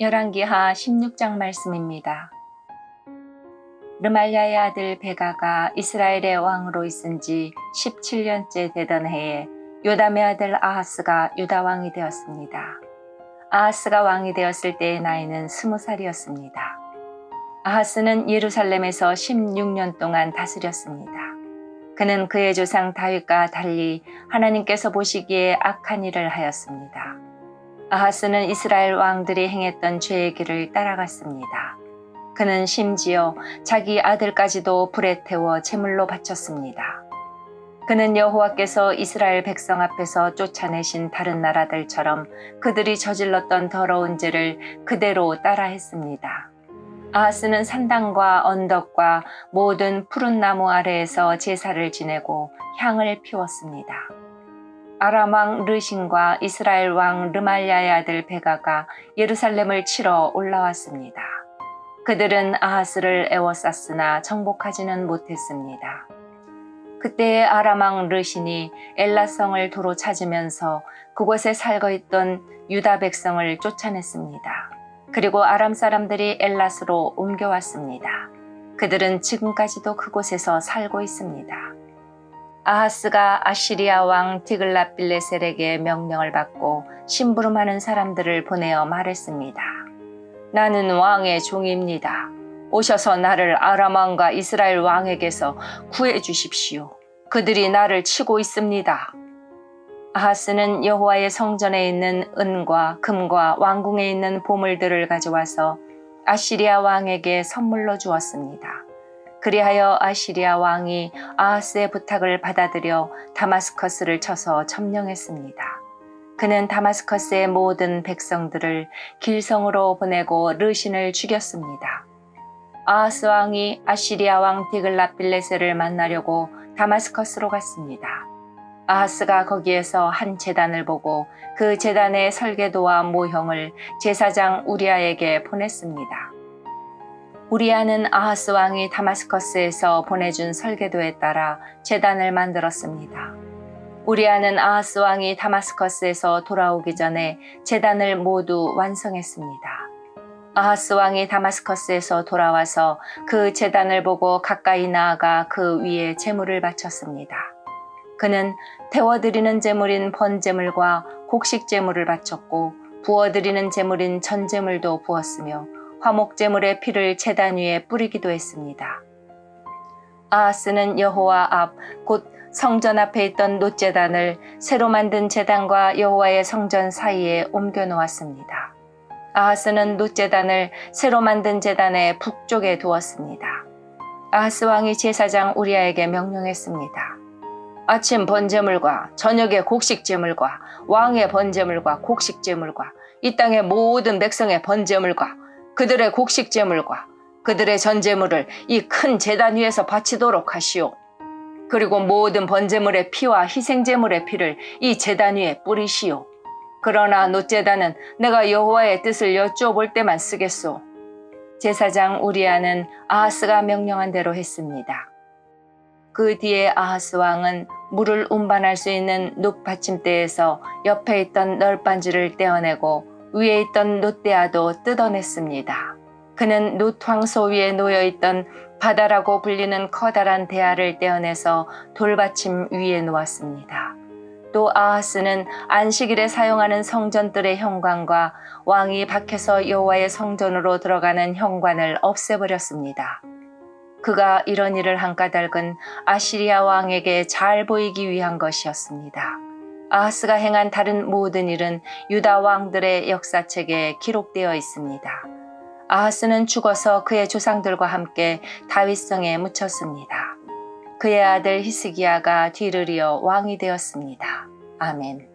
열왕기하 16장 말씀입니다. 르말야의 아들 베가가 이스라엘의 왕으로 있은 지 17년째 되던 해에 요담의 아들 아하스가 유다 왕이 되었습니다. 아하스가 왕이 되었을 때의 나이는 20살이었습니다. 아하스는 예루살렘에서 16년 동안 다스렸습니다. 그는 그의 조상 다윗과 달리 하나님께서 보시기에 악한 일을 하였습니다. 아하스는 이스라엘 왕들이 행했던 죄의 길을 따라갔습니다. 그는 심지어 자기 아들까지도 불에 태워 제물로 바쳤습니다. 그는 여호와께서 이스라엘 백성 앞에서 쫓아내신 다른 나라들처럼 그들이 저질렀던 더러운 죄를 그대로 따라했습니다. 아하스는 산당과 언덕과 모든 푸른 나무 아래에서 제사를 지내고 향을 피웠습니다. 아람 왕 르신과 이스라엘 왕 르말야의 아들 베가가 예루살렘을 치러 올라왔습니다. 그들은 아하스를 애워쌌으나 정복하지는 못했습니다. 그때의 아람 왕 르신이 엘라성을 도로 찾으면서 그곳에 살고 있던 유다 백성을 쫓아냈습니다. 그리고 아람 사람들이 엘라스로 옮겨왔습니다. 그들은 지금까지도 그곳에서 살고 있습니다. 아하스가 아시리아 왕 디글라빌레셀에게 명령을 받고 심부름하는 사람들을 보내어 말했습니다. 나는 왕의 종입니다. 오셔서 나를 아람 왕과 이스라엘 왕에게서 구해 주십시오. 그들이 나를 치고 있습니다. 아하스는 여호와의 성전에 있는 은과 금과 왕궁에 있는 보물들을 가져와서 아시리아 왕에게 선물로 주었습니다. 그리하여 아시리아 왕이 아하스의 부탁을 받아들여 다마스커스를 쳐서 점령했습니다. 그는 다마스커스의 모든 백성들을 길성으로 보내고 르신을 죽였습니다. 아하스 왕이 아시리아 왕 디글라빌레스를 만나려고 다마스커스로 갔습니다. 아하스가 거기에서 한 재단을 보고 그 재단의 설계도와 모형을 제사장 우리아에게 보냈습니다. 우리아는 아하스 왕이 다마스커스에서 보내준 설계도에 따라 재단을 만들었습니다. 우리아는 아하스 왕이 다마스커스에서 돌아오기 전에 재단을 모두 완성했습니다. 아하스 왕이 다마스커스에서 돌아와서 그 재단을 보고 가까이 나아가 그 위에 제물을 바쳤습니다. 그는 태워드리는 제물인 번제물과 곡식 제물을 바쳤고 부어드리는 제물인 전제물도 부었으며 화목 제물의 피를 제단 위에 뿌리기도 했습니다. 아하스는 여호와 앞 곧 성전 앞에 있던 놋제단을 새로 만든 제단과 여호와의 성전 사이에 옮겨 놓았습니다. 아하스는 놋제단을 새로 만든 제단의 북쪽에 두었습니다. 아하스 왕이 제사장 우리아에게 명령했습니다. 아침 번제물과 저녁의 곡식 제물과 왕의 번제물과 곡식 제물과 이 땅의 모든 백성의 번제물과 그들의 곡식 제물과 그들의 전제물을 이큰 제단 위에서 바치도록 하시오. 그리고 모든 번제물의 피와 희생제물의 피를 이 제단 위에 뿌리시오. 그러나 놋제단은 내가 여호와의 뜻을 여쭈어볼 때만 쓰겠소. 제사장 우리아는 아하스가 명령한 대로 했습니다. 그 뒤에 아하스 왕은 물을 운반할 수 있는 놋 받침대에서 옆에 있던 널빤지를 떼어내고 위에 있던 놋대야도 뜯어냈습니다. 그는 놋 황소 위에 놓여 있던 바다라고 불리는 커다란 대야를 떼어내서 돌받침 위에 놓았습니다. 또 아하스는 안식일에 사용하는 성전들의 현관과 왕이 밖에서 여호와의 성전으로 들어가는 현관을 없애버렸습니다. 그가 이런 일을 한 까닭은 아시리아 왕에게 잘 보이기 위한 것이었습니다. 아하스가 행한 다른 모든 일은 유다 왕들의 역사책에 기록되어 있습니다. 아하스는 죽어서 그의 조상들과 함께 다윗성에 묻혔습니다. 그의 아들 히스기야가 뒤를 이어 왕이 되었습니다. 아멘.